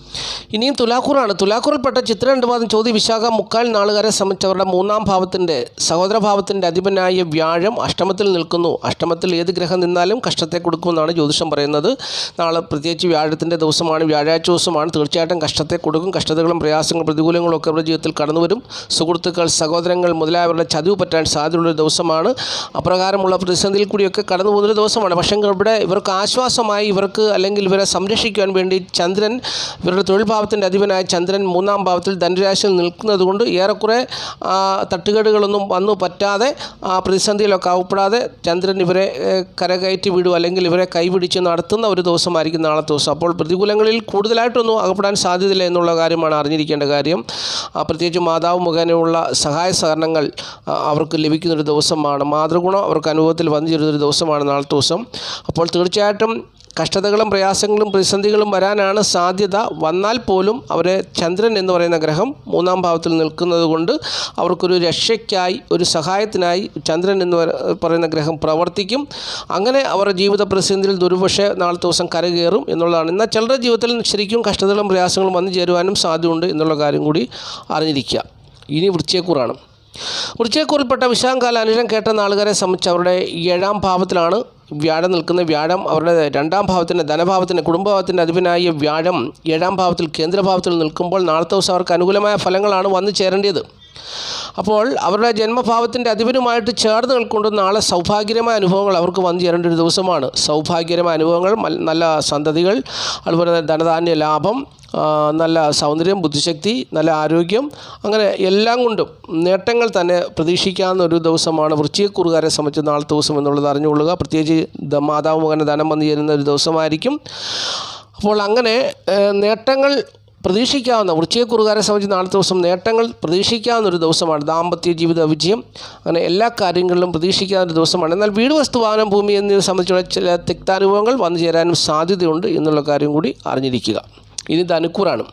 ഇനിയും തുലാക്കൂറാണ് തുലാക്കൂറിൽപ്പെട്ട ചിത്ര രണ്ട് പാദം ചോദ്യ വിശാഖ മുക്കാൽ നാളുകാരെ സംബന്ധിച്ചവരുടെ മൂന്നാം ഭാവത്തിന്റെ സഹോദരഭാവത്തിന്റെ അധിപനായ വ്യാഴം അഷ്ടമത്തിൽ നിൽക്കുന്നു. അഷ്ടമത്തിൽ ഏത് ഗ്രഹം നിന്നാലും കഷ്ടത്തെ കൊടുക്കുമെന്നാണ് ജ്യോതിഷം പറയുന്നത്. നാളെ പ്രത്യേകിച്ച് വ്യാഴത്തിന്റെ ദിവസമാണ്. വ്യാഴാഴ്ച ദിവസമാണ്. തീർച്ചയായിട്ടും കഷ്ടത്തെ കൊടുക്കും. കഷ്ടതകളും പ്രയാസങ്ങളും പ്രതികൂലങ്ങളും ഒക്കെ അവരുടെ ജീവിതത്തിൽ കടന്നുവരും സുഹൃത്തുക്കൾ സഹോദരങ്ങൾ മുതലായവരുടെ ചതിവ് പറ്റാൻ സാധ്യതയുള്ളൊരു ദിവസമാണ്. അപ്രകാരമുള്ള പ്രതിസന്ധിയിൽ കൂടിയൊക്കെ കടന്നു പോകുന്നൊരു ദിവസമാണ്. പക്ഷേ ഇവിടെ ഇവർക്ക് ആശ്വാസമായി ഇവർക്ക് അല്ലെങ്കിൽ ഇവരെ സംരക്ഷിക്കുവാൻ വേണ്ടി ചന്ദ്രൻ ഇവരുടെ തൊഴിൽ ഭാവത്തിന്റെ അധിപനായ ചന്ദ്രൻ മൂന്നാം ഭാവത്തിൽ ധനുരാശിയിൽ നിൽക്കുന്നത് കൊണ്ട് ഏറെക്കുറെ തട്ടുകേടുകളൊന്നും വന്നു പറ്റാതെ ആ പ്രതിസന്ധിയിലൊക്കെ ആവപ്പെടാതെ ചന്ദ്രൻ ഇവരെ കരകയറ്റി വിടും അല്ലെങ്കിൽ ഇവരെ കൈപിടിച്ച് നടത്തുന്ന ഒരു ദിവസമായിരിക്കും നാളത്തെ ദിവസം. അപ്പോൾ പ്രതികൂലങ്ങളിൽ കൂടുതലായിട്ടൊന്നും അകപ്പെടാൻ സാധ്യതയില്ല എന്നുള്ള കാര്യമാണ് അറിഞ്ഞിരിക്കേണ്ട കാര്യം. പ്രത്യേകിച്ച് മാതാവ് മുഖേനയുള്ള സഹായ സഹകരണങ്ങൾ അവർക്ക് ലഭിക്കുന്നൊരു ദിവസമാണ്. മാതൃഗുണം അവർക്ക് അനുഭവത്തിൽ വന്നു ചേരുന്നൊരു ദിവസമാണ് നാളത്തെ ദിവസം. അപ്പോൾ തീർച്ചയായിട്ടും കഷ്ടതകളും പ്രയാസങ്ങളും പ്രതിസന്ധികളും വരാനാണ് സാധ്യത. വന്നാൽ പോലും അവരെ ചന്ദ്രൻ എന്ന് പറയുന്ന ഗ്രഹം മൂന്നാം ഭാവത്തിൽ നിൽക്കുന്നത് കൊണ്ട് അവർക്കൊരു രക്ഷയ്ക്കായി ഒരു സഹായത്തിനായി ചന്ദ്രൻ എന്ന് പറയുന്ന ഗ്രഹം പ്രവർത്തിക്കും. അങ്ങനെ അവരുടെ ജീവിത പ്രതിസന്ധിയിൽ ദുരുപക്ഷെ നാളെ ദിവസം കരകയറും എന്നുള്ളതാണ്. എന്നാൽ ചിലരുടെ ജീവിതത്തിൽ ശരിക്കും കഷ്ടതകളും പ്രയാസങ്ങളും വന്നു ചേരുവാനും സാധ്യതയുണ്ട് എന്നുള്ള കാര്യം കൂടി അറിഞ്ഞിരിക്കുക. ഇനി വൃത്തിയെക്കുറാണ് വൃത്തിയെക്കുറിൽപ്പെട്ട വിശാഖകാല അനുരം കേട്ട നാളുകാരെ സംബന്ധിച്ച് അവരുടെ ഏഴാം ഭാവത്തിലാണ് വ്യാഴം നിൽക്കുന്ന വ്യാഴം അവരുടെ രണ്ടാം ഭാവത്തിന്റെ ധനഭാവത്തിന്റെ കുടുംബഭാവത്തിന്റെ അധിപനായ വ്യാഴം ഏഴാം ഭാവത്തിൽ കേന്ദ്രഭാവത്തിൽ നിൽക്കുമ്പോൾ നാളത്തെ ദിവസം അവർക്ക് അനുകൂലമായ ഫലങ്ങളാണ് വന്നു ചേരേണ്ടത്. അപ്പോൾ അവരുടെ ജന്മഭാവത്തിന്റെ അധിപനുമായിട്ട് ചേർന്ന് നിൽക്കൊണ്ട് നാളെ സൗഭാഗ്യകരമായ അനുഭവങ്ങൾ അവർക്ക് വന്നു ചേരേണ്ട ഒരു ദിവസമാണ്. സൗഭാഗ്യകരമായ അനുഭവങ്ങൾ നല്ല സന്തതികൾ അതുപോലെ തന്നെ ധനധാന്യ ലാഭം നല്ല സൗന്ദര്യം ബുദ്ധിശക്തി നല്ല ആരോഗ്യം അങ്ങനെ എല്ലാം കൊണ്ടും നേട്ടങ്ങൾ തന്നെ പ്രതീക്ഷിക്കാവുന്ന ഒരു ദിവസമാണ്. വൃശ്ചികക്കുറുകാരെ സംബന്ധിച്ച് നാളത്തെ ദിവസം എന്നുള്ളത് അറിഞ്ഞുകൊള്ളുക. പ്രത്യേകിച്ച് മാതാവ് മുഖേന ധനം വന്നു ചേരുന്ന ഒരു ദിവസമായിരിക്കും. അപ്പോൾ അങ്ങനെ നേട്ടങ്ങൾ പ്രതീക്ഷിക്കാവുന്ന വൃശ്ചികക്കുറുകാരെ സംബന്ധിച്ച് നാളത്തെ ദിവസം നേട്ടങ്ങൾ പ്രതീക്ഷിക്കാവുന്ന ഒരു ദിവസമാണ്. ദാമ്പത്യ ജീവിത വിജയം. അങ്ങനെ എല്ലാ കാര്യങ്ങളിലും പ്രതീക്ഷിക്കാവുന്ന ഒരു ദിവസമാണ്. എന്നാൽ വീട് വസ്തു വാഹനം ഭൂമി എന്നിവ സംബന്ധിച്ചുള്ള ചില തിക്താനുഭവങ്ങൾ വന്നു ചേരാനും സാധ്യതയുണ്ട് എന്നുള്ള കാര്യം കൂടി അറിഞ്ഞിരിക്കുക. ഇനി ധനുക്കൂറാണ്.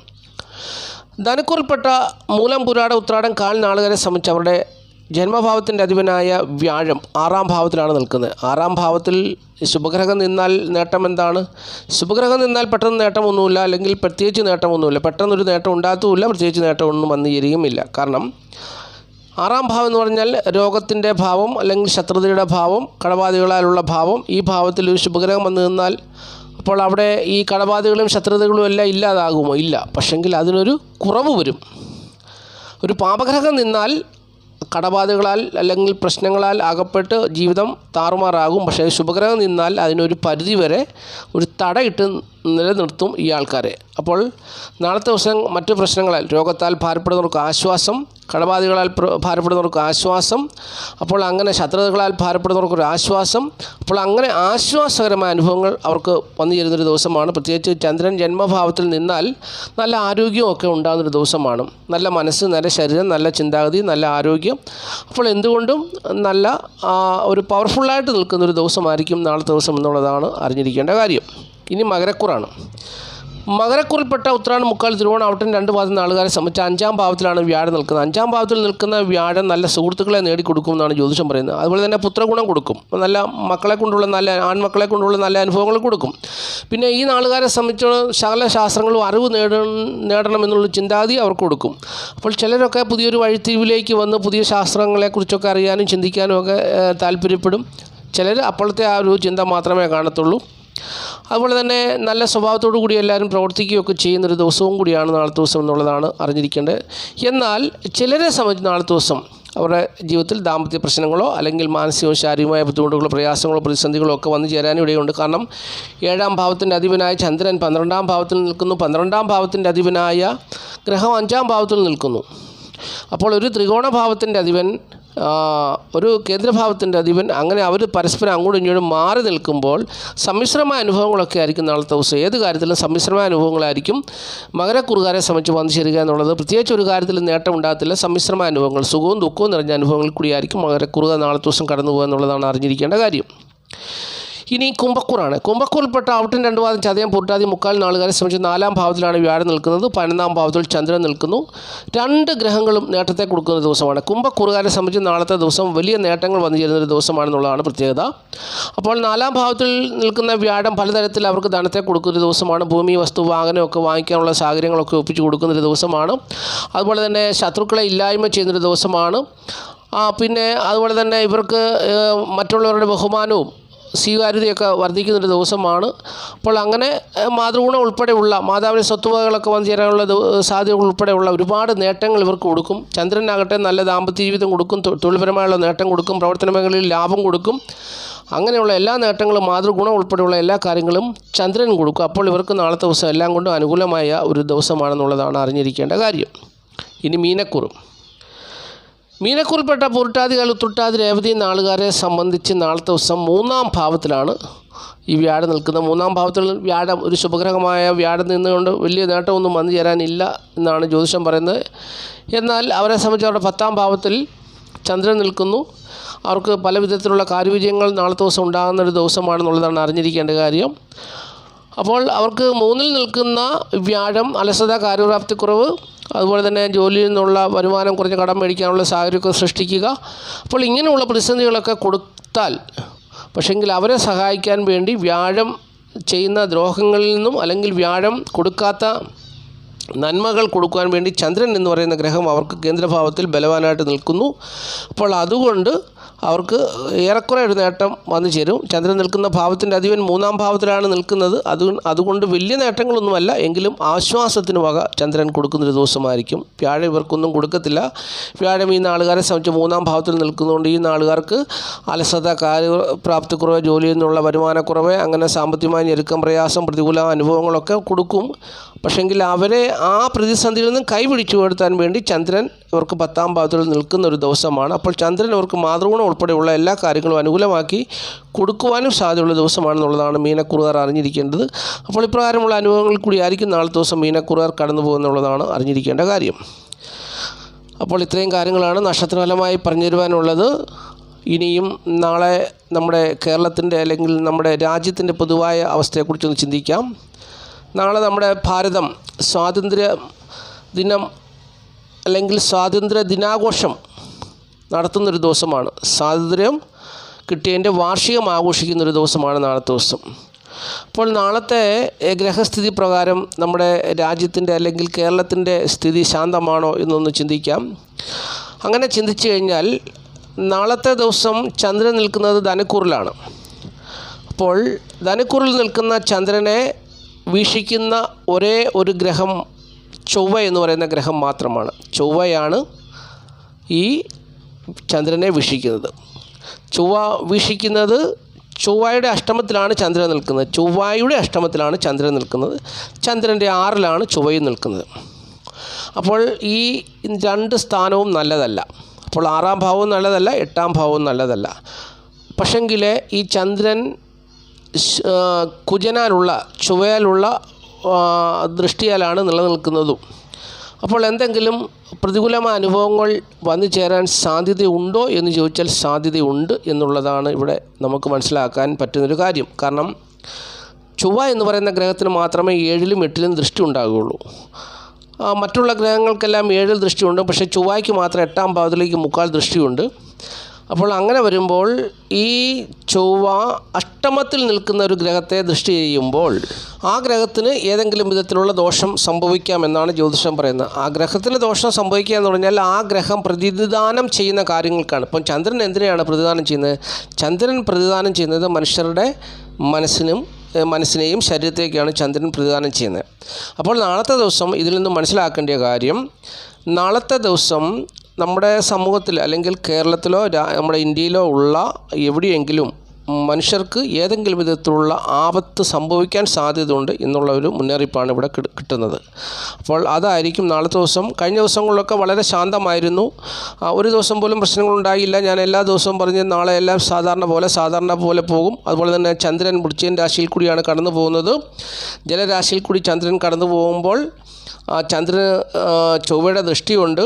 ധനുക്കൂറിൽപ്പെട്ട മൂലം പുരാട ഉത്രാടം കാൽ നാളുകാരെ സംബന്ധിച്ച് അവരുടെ ജന്മഭാവത്തിന്റെ അധിപനായ വ്യാഴം ആറാം ഭാവത്തിലാണ് നിൽക്കുന്നത്. ആറാം ഭാവത്തിൽ ശുഭഗ്രഹം നിന്നാൽ നേട്ടം എന്താണ്? ശുഭഗ്രഹം നിന്നാൽ പെട്ടെന്ന് നേട്ടമൊന്നുമില്ല അല്ലെങ്കിൽ പ്രത്യേകിച്ച് നേട്ടമൊന്നുമില്ല. പെട്ടെന്നൊരു നേട്ടം ഉണ്ടാകത്തുമില്ല പ്രത്യേകിച്ച് നേട്ടമൊന്നും വന്നു ചേരുകയുമില്ല. കാരണം ആറാം ഭാവം എന്ന് പറഞ്ഞാൽ രോഗത്തിന്റെ ഭാവം അല്ലെങ്കിൽ ശത്രുതയുടെ ഭാവം കടബാധികളാലുള്ള ഭാവം. ഈ ഭാവത്തിൽ ഒരു ശുഭഗ്രഹം വന്നു നിന്നാൽ അപ്പോൾ അവിടെ ഈ കടബാധകളും ശത്രുതകളും എല്ലാം ഇല്ലാതാകുമോ? ഇല്ല. പക്ഷെങ്കിൽ അതിനൊരു കുറവ് വരും. ഒരു പാപഗ്രഹം നിന്നാൽ കടബാധകളാൽ അല്ലെങ്കിൽ പ്രശ്നങ്ങളാൽ അകപ്പെട്ട് ജീവിതം താറുമാറാകും. പക്ഷേ ശുഭഗ്രഹം നിന്നാൽ അതിനൊരു പരിധി വരെ ഒരു തടയിട്ട് നിലനിർത്തും ഈ ആൾക്കാരെ. അപ്പോൾ നാളത്തെ ദിവസം മറ്റു പ്രശ്നങ്ങളാൽ രോഗത്താൽ ഭാരപ്പെടുന്നവർക്ക് ആശ്വാസം കടബാധികളാൽ ഭാരപ്പെടുന്നവർക്ക് ആശ്വാസം അപ്പോൾ അങ്ങനെ ശത്രുതകളാൽ ഭാരപ്പെടുന്നവർക്ക് ഒരു ആശ്വാസം അപ്പോൾ അങ്ങനെ ആശ്വാസകരമായ അനുഭവങ്ങൾ അവർക്ക് വന്നു ചേരുന്നൊരു ദിവസമാണ്. പ്രത്യേകിച്ച് ചന്ദ്രൻ ജന്മഭാവത്തിൽ നിന്നാൽ നല്ല ആരോഗ്യമൊക്കെ ഉണ്ടാകുന്നൊരു ദിവസമാണ്. നല്ല മനസ്സ് നല്ല ശരീരം നല്ല ചിന്താഗതി നല്ല ആരോഗ്യം. അപ്പോൾ എന്തുകൊണ്ടും നല്ല ഒരു പവർഫുള്ളായിട്ട് നിൽക്കുന്നൊരു ദിവസമായിരിക്കും നാളത്തെ ദിവസം എന്നുള്ളതാണ് അറിഞ്ഞിരിക്കേണ്ട കാര്യം. ഇനി മകരക്കുറാണ്. മകരക്കുറിൽപ്പെട്ട ഉത്രാടം മുക്കാൽ തിരുവോണാവട്ടം രണ്ട് പാദം നാളുകാരെ സംബന്ധിച്ച് അഞ്ചാം ഭാവത്തിലാണ് വ്യാഴം നിൽക്കുന്നത്. അഞ്ചാം ഭാവത്തിൽ നിൽക്കുന്ന വ്യാഴം നല്ല സുഹൃത്തുക്കളെ നേടിക്കൊടുക്കും എന്നാണ് ജ്യോതിഷം പറയുന്നത്. അതുപോലെ തന്നെ പുത്രഗുണം കൊടുക്കും. നല്ല മക്കളെ കൊണ്ടുള്ള നല്ല ആൺമക്കളെ കൊണ്ടുള്ള നല്ല അനുഭവങ്ങൾ കൊടുക്കും. പിന്നെ ഈ നാളുകാരെ സംബന്ധിച്ചിടത്തോളം സകല ശാസ്ത്രങ്ങളും അറിവ് നേട നേടണമെന്നുള്ള ചിന്താതി അവർക്ക് കൊടുക്കും. അപ്പോൾ ചിലരൊക്കെ പുതിയൊരു വഴിത്തിരിവിലേക്ക് വന്ന് പുതിയ ശാസ്ത്രങ്ങളെക്കുറിച്ചൊക്കെ അറിയാനും ചിന്തിക്കാനും ഒക്കെ താല്പര്യപ്പെടും. ചിലർ അപ്പോഴത്തെ ആ ഒരു ചിന്ത മാത്രമേ കാണത്തുള്ളൂ. അതുപോലെ തന്നെ നല്ല സ്വഭാവത്തോടു കൂടി എല്ലാവരും പ്രവർത്തിക്കുകയൊക്കെ ചെയ്യുന്നൊരു ദിവസവും കൂടിയാണ് നാളത്തെ ദിവസം എന്നുള്ളതാണ് അറിഞ്ഞിരിക്കേണ്ടത്. എന്നാൽ ചിലരെ സംബന്ധിച്ച് നാളത്തെ ദിവസം അവരുടെ ജീവിതത്തിൽ ദാമ്പത്യ പ്രശ്നങ്ങളോ അല്ലെങ്കിൽ മാനസികവും ശാരീരികമായ ബുദ്ധിമുട്ടുകളോ പ്രയാസങ്ങളോ പ്രതിസന്ധികളോ ഒക്കെ വന്നു ചേരാനും ഇടയുണ്ട് കാരണം ഏഴാം ഭാവത്തിന്റെ അധിപനായ ചന്ദ്രൻ പന്ത്രണ്ടാം ഭാവത്തിൽ നിൽക്കുന്നു. പന്ത്രണ്ടാം ഭാവത്തിന്റെ അധിപനായ ഗ്രഹം അഞ്ചാം ഭാവത്തിൽ നിൽക്കുന്നു. അപ്പോൾ ഒരു ത്രികോണഭാവത്തിന്റെ അധിപൻ ഒരു കേന്ദ്രഭാവത്തിന്റെ അധിപൻ അങ്ങനെ അവർ പരസ്പരം അങ്ങോട്ടും ഇങ്ങോട്ടും മാറി നിൽക്കുമ്പോൾ സമ്മിശ്രമായ അനുഭവങ്ങളൊക്കെ ആയിരിക്കും നാളത്തെ ദിവസം. ഏത് കാര്യത്തിലും സമ്മിശ്രമായ അനുഭവങ്ങളായിരിക്കും മകരക്കുറുകാരെ സംബന്ധിച്ച് വന്നു ചേരുക എന്നുള്ളത്. പ്രത്യേകിച്ച് ഒരു കാര്യത്തിൽ നേട്ടം ഉണ്ടാകത്തില്ല. സമ്മിശ്രമായ അനുഭവങ്ങൾ സുഖവും ദുഃഖവും നിറഞ്ഞ അനുഭവങ്ങളിൽ കൂടിയായിരിക്കും മകരക്കുറുക നാളത്തെ ദിവസം കടന്നു പോകുക എന്നുള്ളതാണ് അറിഞ്ഞിരിക്കേണ്ട കാര്യം. ഇനി കുംഭക്കൂറാണ്. കുംഭക്കൂറിൽപ്പെട്ട ഔട്ടും രണ്ട് വാദം ചതയം പൂട്ടാതി മുക്കാൽ നാളുകാരെ ശ്രമിച്ച് നാലാം ഭാവത്തിലാണ് വ്യാഴം നിൽക്കുന്നത്. പതിനൊന്നാം ഭാവത്തിൽ ചന്ദ്രൻ നിൽക്കുന്നു. രണ്ട് ഗ്രഹങ്ങളും നേട്ടത്തെ കൊടുക്കുന്ന ദിവസമാണ്. കുംഭക്കൂറുകാരെ സംബന്ധിച്ച് നാളത്തെ ദിവസം വലിയ നേട്ടങ്ങൾ വന്നു ചേരുന്ന ഒരു ദിവസമാണെന്നുള്ളതാണ് പ്രത്യേകത. അപ്പോൾ നാലാം ഭാവത്തിൽ നിൽക്കുന്ന വ്യാഴം പലതരത്തിൽ അവർക്ക് ധനത്തെ കൊടുക്കുന്ന ഒരു ദിവസമാണ്. ഭൂമി വസ്തു വാഹനമൊക്കെ വാങ്ങിക്കാനുള്ള സാഹചര്യങ്ങളൊക്കെ ഒപ്പിച്ച് കൊടുക്കുന്ന ഒരു ദിവസമാണ്. അതുപോലെ തന്നെ ശത്രുക്കളെ ഇല്ലായ്മ ചെയ്യുന്നൊരു ദിവസമാണ്. പിന്നെ അതുപോലെ തന്നെ ഇവർക്ക് മറ്റുള്ളവരുടെ ബഹുമാനവും സ്വീകാര്യതയൊക്കെ വർദ്ധിക്കുന്നൊരു ദിവസമാണ്. അപ്പോൾ അങ്ങനെ മാതൃഗുണം ഉൾപ്പെടെയുള്ള മാതാവിന്റെ സ്വത്തുവകകളൊക്കെ വന്നു ചേരാനുള്ള സാധ്യത ഉൾപ്പെടെയുള്ള ഒരുപാട് നേട്ടങ്ങൾ ഇവർക്ക് കൊടുക്കും. ചന്ദ്രനാകട്ടെ നല്ല ദാമ്പത്യ ജീവിതം കൊടുക്കും തൊഴിൽപരമായുള്ള നേട്ടം കൊടുക്കും പ്രവർത്തന മേഖലയിൽ ലാഭം കൊടുക്കും. അങ്ങനെയുള്ള എല്ലാ നേട്ടങ്ങളും മാതൃഗുണം ഉൾപ്പെടെയുള്ള എല്ലാ കാര്യങ്ങളും ചന്ദ്രൻ കൊടുക്കും. അപ്പോൾ ഇവർക്ക് നാളത്തെ ദിവസം എല്ലാം കൊണ്ടും അനുകൂലമായ ഒരു ദിവസമാണെന്നുള്ളതാണ് അറിഞ്ഞിരിക്കേണ്ട കാര്യം. ഇനി മീനക്കുറും. മീനക്കുറിൽപ്പെട്ട പുരുട്ടാതികൾ തുട്ടാതി രേവതി നാളുകാരെ സംബന്ധിച്ച് നാളത്തെ ദിവസം മൂന്നാം ഭാവത്തിലാണ് ഈ വ്യാഴം നിൽക്കുന്ന മൂന്നാം ഭാവത്തിൽ വ്യാഴം ഒരു ശുഭഗ്രഹമായ വ്യാഴം നിന്നുകൊണ്ട് വലിയ നേട്ടമൊന്നും വന്നു ചേരാനില്ല എന്നാണ് ജ്യോതിഷം പറയുന്നത്. എന്നാൽ അവരെ സംബന്ധിച്ച് അവരുടെ പത്താം ഭാവത്തിൽ ചന്ദ്രൻ നിൽക്കുന്നു. അവർക്ക് പല വിധത്തിലുള്ള കാര്യവിജയങ്ങൾ നാളത്തെ ദിവസം ഉണ്ടാകുന്ന ഒരു ദിവസമാണെന്നുള്ളതാണ് അറിഞ്ഞിരിക്കേണ്ട കാര്യം. അപ്പോൾ അവർക്ക് മൂന്നിൽ നിൽക്കുന്ന വ്യാഴം അലസത കാര്യപ്രാപ്തിക്കുറവ് അതുപോലെ തന്നെ ജോലിയിൽ നിന്നുള്ള വരുമാനം കുറഞ്ഞ് കടം മേടിക്കാനുള്ള സാഹചര്യമൊക്കെ സൃഷ്ടിക്കുക. അപ്പോൾ ഇങ്ങനെയുള്ള പ്രതിസന്ധികളൊക്കെ കൊടുത്താൽ പക്ഷെങ്കിൽ അവരെ സഹായിക്കാൻ വേണ്ടി വ്യാഴം ചെയ്യുന്ന ദ്രോഹങ്ങളിൽ നിന്നും അല്ലെങ്കിൽ വ്യാഴം കൊടുക്കാത്ത നന്മകൾ കൊടുക്കുവാൻ വേണ്ടി ചന്ദ്രൻ എന്ന് പറയുന്ന ഗ്രഹം അവർക്ക് കേന്ദ്രഭാവത്തിൽ ബലവാനായിട്ട് നിൽക്കുന്നു. അപ്പോൾ അതുകൊണ്ട് അവർക്ക് ഏറെക്കുറെ ഒരു നേട്ടം വന്നു ചേരും. ചന്ദ്രൻ നിൽക്കുന്ന ഭാവത്തിന്റെ അധിപൻ മൂന്നാം ഭാവത്തിലാണ് നിൽക്കുന്നത്. അത് അതുകൊണ്ട് വലിയ നേട്ടങ്ങളൊന്നുമല്ല. എങ്കിലും ആശ്വാസത്തിന് വക ചന്ദ്രൻ കൊടുക്കുന്നൊരു ദിവസമായിരിക്കും. വ്യാഴം ഇവർക്കൊന്നും കൊടുക്കത്തില്ല. വ്യാഴം ഈ നാളുകാരെ സംബന്ധിച്ച് മൂന്നാം ഭാവത്തിൽ നിൽക്കുന്നതുകൊണ്ട് ഈ നാളുകാർക്ക് അലസത കാര്യപ്രാപ്തിക്കുറവ് ജോലിയിൽ നിന്നുള്ള വരുമാനക്കുറവ് അങ്ങനെ സാമ്പത്തികമായ ഞെരുക്കം പ്രയാസം പ്രതികൂല അനുഭവങ്ങളൊക്കെ കൊടുക്കും. പക്ഷെങ്കിൽ അവരെ ആ പ്രതിസന്ധിയിൽ നിന്നും കൈപിടിച്ചു കൊടുത്താൻ വേണ്ടി ചന്ദ്രൻ ഇവർക്ക് പത്താം ഭാവത്തിൽ നിൽക്കുന്ന ഒരു ദിവസമാണ്. അപ്പോൾ ചന്ദ്രൻ ഇവർക്ക് മാതൃഗുണം ഉൾപ്പെടെയുള്ള എല്ലാ കാര്യങ്ങളും അനുകൂലമാക്കി കൊടുക്കുവാനും സാധ്യതയുള്ള ദിവസമാണെന്നുള്ളതാണ് മീനക്കുറുകാർ അറിഞ്ഞിരിക്കേണ്ടത്. അപ്പോൾ ഇപ്രകാരമുള്ള അനുഭവങ്ങൾ കൂടി ആയിരിക്കും നാളത്തെ ദിവസം മീനക്കുറുകാർ കടന്നു പോകുന്നുള്ളതാണ് അറിഞ്ഞിരിക്കേണ്ട കാര്യം. അപ്പോൾ ഇത്രയും കാര്യങ്ങളാണ് നക്ഷത്രഫലമായി പറഞ്ഞു തരുവാനുള്ളത് ഇനിയും നാളെ നമ്മുടെ കേരളത്തിന്റെ അല്ലെങ്കിൽ നമ്മുടെ രാജ്യത്തിന്റെ പൊതുവായ അവസ്ഥയെക്കുറിച്ചൊന്ന് ചിന്തിക്കാം. നാളെ നമ്മുടെ ഭാരതം സ്വാതന്ത്ര്യ ദിനം അല്ലെങ്കിൽ സ്വാതന്ത്ര്യ ദിനാഘോഷം നടത്തുന്നൊരു ദിവസമാണ്. സ്വാതന്ത്ര്യം കിട്ടിയതിന്റെ വാർഷികം ആഘോഷിക്കുന്ന ഒരു ദിവസമാണ് നാളത്തെ ദിവസം. അപ്പോൾ നാളത്തെ ഗ്രഹസ്ഥിതി പ്രകാരം നമ്മുടെ രാജ്യത്തിന്റെ അല്ലെങ്കിൽ കേരളത്തിന്റെ സ്ഥിതി ശാന്തമാണോ എന്നൊന്ന് ചിന്തിക്കാം. അങ്ങനെ ചിന്തിച്ചു കഴിഞ്ഞാൽ നാളത്തെ ദിവസം ചന്ദ്രൻ നിൽക്കുന്നത് ധനക്കൂറിലാണ്. അപ്പോൾ ധനക്കൂറിൽ നിൽക്കുന്ന ചന്ദ്രനെ വീക്ഷിക്കുന്ന ഒരേ ഒരു ഗ്രഹം ചൊവ്വ എന്ന് പറയുന്ന ഗ്രഹം മാത്രമാണ്. ചൊവ്വയാണ് ഈ ചന്ദ്രനെ വീക്ഷിക്കുന്നത് ചൊവ്വ വീക്ഷിക്കുന്നത് ചൊവ്വയുടെ അഷ്ടമത്തിലാണ് ചന്ദ്രൻ നിൽക്കുന്നത്. ചൊവ്വയുടെ അഷ്ടമത്തിലാണ് ചന്ദ്രൻ നിൽക്കുന്നത്. ചന്ദ്രന്റെ ആറിലാണ് ചൊവ്വയും നിൽക്കുന്നത്. അപ്പോൾ ഈ രണ്ട് സ്ഥാനവും നല്ലതല്ല. അപ്പോൾ ആറാം ഭാവവും നല്ലതല്ല എട്ടാം ഭാവവും നല്ലതല്ല. പക്ഷെങ്കിൽ ഈ ചന്ദ്രൻ കുജനാലുള്ള ചുവയാലുള്ള ദൃഷ്ടിയാലാണ് നിലനിൽക്കുന്നതും. അപ്പോൾ എന്തെങ്കിലും പ്രതികൂലമായ അനുഭവങ്ങൾ വന്നു ചേരാൻ സാധ്യതയുണ്ടോ എന്ന് ചോദിച്ചാൽ സാധ്യതയുണ്ട് എന്നുള്ളതാണ് ഇവിടെ നമുക്ക് മനസ്സിലാക്കാൻ പറ്റുന്നൊരു കാര്യം. കാരണം ചൊവ്വ എന്ന് പറയുന്ന ഗ്രഹത്തിന് മാത്രമേ ഏഴിലും എട്ടിലും ദൃഷ്ടി ഉണ്ടാകുകയുള്ളൂ. മറ്റുള്ള ഗ്രഹങ്ങൾക്കെല്ലാം ഏഴിൽ ദൃഷ്ടിയുണ്ട്. പക്ഷേ ചൊവ്വയ്ക്ക് മാത്രം എട്ടാം ഭാവത്തിലേക്ക് മുക്കാൽ ദൃഷ്ടിയുണ്ട്. അപ്പോൾ അങ്ങനെ വരുമ്പോൾ ഈ ചൊവ്വ അഷ്ടമത്തിൽ നിൽക്കുന്ന ഒരു ഗ്രഹത്തെ ദൃഷ്ടി ചെയ്യുമ്പോൾ ആ ഗ്രഹത്തിന് ഏതെങ്കിലും വിധത്തിലുള്ള ദോഷം സംഭവിക്കാമെന്നാണ് ജ്യോതിഷം പറയുന്നത്. ആ ഗ്രഹത്തിന് ദോഷം സംഭവിക്കുക എന്ന് പറഞ്ഞാൽ ആ ഗ്രഹം പ്രതിനിധാനം ചെയ്യുന്ന കാര്യങ്ങൾക്കാണ്. ഇപ്പം ചന്ദ്രൻ എന്തിനെയാണ് പ്രതിദാനം ചെയ്യുന്നത്? ചന്ദ്രൻ പ്രതിദാനം ചെയ്യുന്നത് മനുഷ്യരുടെ മനസ്സിനും മനസ്സിനെയും ശരീരത്തേക്കാണ് ചന്ദ്രൻ പ്രതിദാനം ചെയ്യുന്നത്. അപ്പോൾ നാളത്തെ ദിവസം ഇതിൽ നിന്ന് മനസ്സിലാക്കേണ്ട കാര്യം നാളത്തെ ദിവസം നമ്മുടെ സമൂഹത്തിൽ അല്ലെങ്കിൽ കേരളത്തിലോ നമ്മുടെ ഇന്ത്യയിലോ ഉള്ള എവിടെയെങ്കിലും മനുഷ്യർക്ക് ഏതെങ്കിലും വിധത്തിലുള്ള ആപത്ത് സംഭവിക്കാൻ സാധ്യതയുണ്ട് എന്നുള്ള ഒരു മുന്നറിയിപ്പാണ് ഇവിടെ കിട്ടുന്നത്. അപ്പോൾ അതായിരിക്കും നാളത്തെ ദിവസം. കഴിഞ്ഞ ദിവസങ്ങളിലൊക്കെ വളരെ ശാന്തമായിരുന്നു. ഒരു ദിവസം പോലും പ്രശ്നങ്ങളുണ്ടായില്ല ഞാൻ എല്ലാ ദിവസവും പറഞ്ഞ് നാളെ എല്ലാം സാധാരണ പോലെ സാധാരണ പോലെ പോകും. അതുപോലെ തന്നെ ചന്ദ്രൻ വൃശ്ചികൻ രാശിയിൽ കൂടിയാണ് കടന്നു പോകുന്നത്. ജലരാശിയിൽ കൂടി ചന്ദ്രൻ കടന്നു പോകുമ്പോൾ ചന്ദ്രന് ചൊവ്വയുടെ ദൃഷ്ടിയുണ്ട്.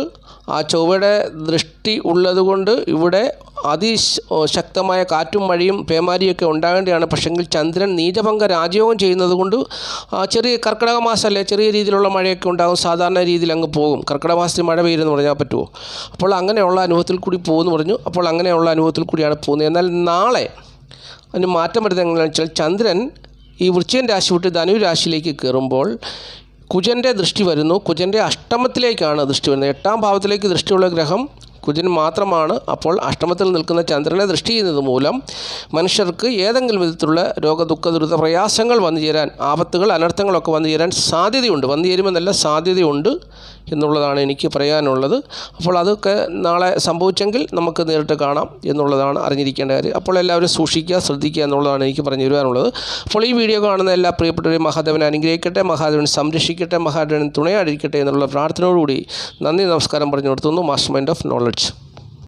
ആ ചൊവ്വയുടെ ദൃഷ്ടി ഉള്ളതുകൊണ്ട് ഇവിടെ അതിശക്തമായ കാറ്റും മഴയും പേമാരിയൊക്കെ ഉണ്ടാകേണ്ടതാണ്. പക്ഷെങ്കിൽ ചന്ദ്രൻ നീചഭംഗ രാജയോഗം ചെയ്യുന്നത് കൊണ്ട് ചെറിയ കർക്കിടക മാസമല്ലേ ചെറിയ രീതിയിലുള്ള മഴയൊക്കെ ഉണ്ടാകും. സാധാരണ രീതിയിൽ അങ്ങ് പോകും. കർക്കിടക മാസത്തിൽ മഴ പെയ്യുമെന്ന് പറഞ്ഞാൽ പറ്റുമോ? അപ്പോൾ അങ്ങനെയുള്ള അനുഭവത്തിൽ കൂടി പോകുമെന്ന് പറഞ്ഞു. അപ്പോൾ അങ്ങനെയുള്ള അനുഭവത്തിൽ കൂടിയാണ് പോകുന്നത്. എന്നാൽ നാളെ അതിന് മാറ്റം വരുന്നത് എങ്ങനെയാണെന്ന് വെച്ചാൽ ചന്ദ്രൻ ഈ വൃശ്ചികൻ രാശി വിട്ട് ധനു രാശിയിലേക്ക് കയറുമ്പോൾ കുജന്റെ ദൃഷ്ടി വരുന്നു. കുജന്റെ അഷ്ടമത്തിലേക്കാണ് ദൃഷ്ടി വരുന്നത്. എട്ടാം ഭാവത്തിലേക്ക് ദൃഷ്ടിയുള്ള ഗ്രഹം കുജൻ മാത്രമാണ്. അപ്പോൾ അഷ്ടമത്തിൽ നിൽക്കുന്ന ചന്ദ്രനെ ദൃഷ്ടി ചെയ്യുന്നത് മൂലം മനുഷ്യർക്ക് ഏതെങ്കിലും വിധത്തിലുള്ള രോഗ ദുഃഖ ദുരിത പ്രയാസങ്ങൾ വന്നു ചേരാൻ ആപത്തുകൾ അനർത്ഥങ്ങളൊക്കെ വന്നു ചേരാൻ സാധ്യതയുണ്ട്. വന്നു ചേരുമെന്നല്ല സാധ്യതയുണ്ട്. എന്നുള്ളതാണ് എനിക്ക് പറയാനുള്ളത്. അപ്പോൾ അതൊക്കെ നാളെ സംഭവിച്ചെങ്കിൽ നമുക്ക് നേരിട്ട് കാണാം എന്നുള്ളതാണ് അറിഞ്ഞിരിക്കേണ്ട കാര്യം. അപ്പോൾ എല്ലാവരും സൂക്ഷിക്കുക ശ്രദ്ധിക്കുക എന്നുള്ളതാണ് എനിക്ക് പറഞ്ഞു തരുവാനുള്ളത്. അപ്പോൾ ഈ വീഡിയോ കാണുന്ന എല്ലാ പ്രിയപ്പെട്ടവരെയും മഹാദേവൻ അനുഗ്രഹിക്കട്ടെ മഹാദേവൻ സംരക്ഷിക്കട്ടെ മഹാദേവൻ തുണയാടിക്കട്ടെ എന്നുള്ള പ്രാർത്ഥനയോടുകൂടി നന്ദി നമസ്കാരം പറഞ്ഞു കൊടുത്തുന്നു മാസ്റ്റർ മൈൻഡ് ഓഫ് നോളജ്.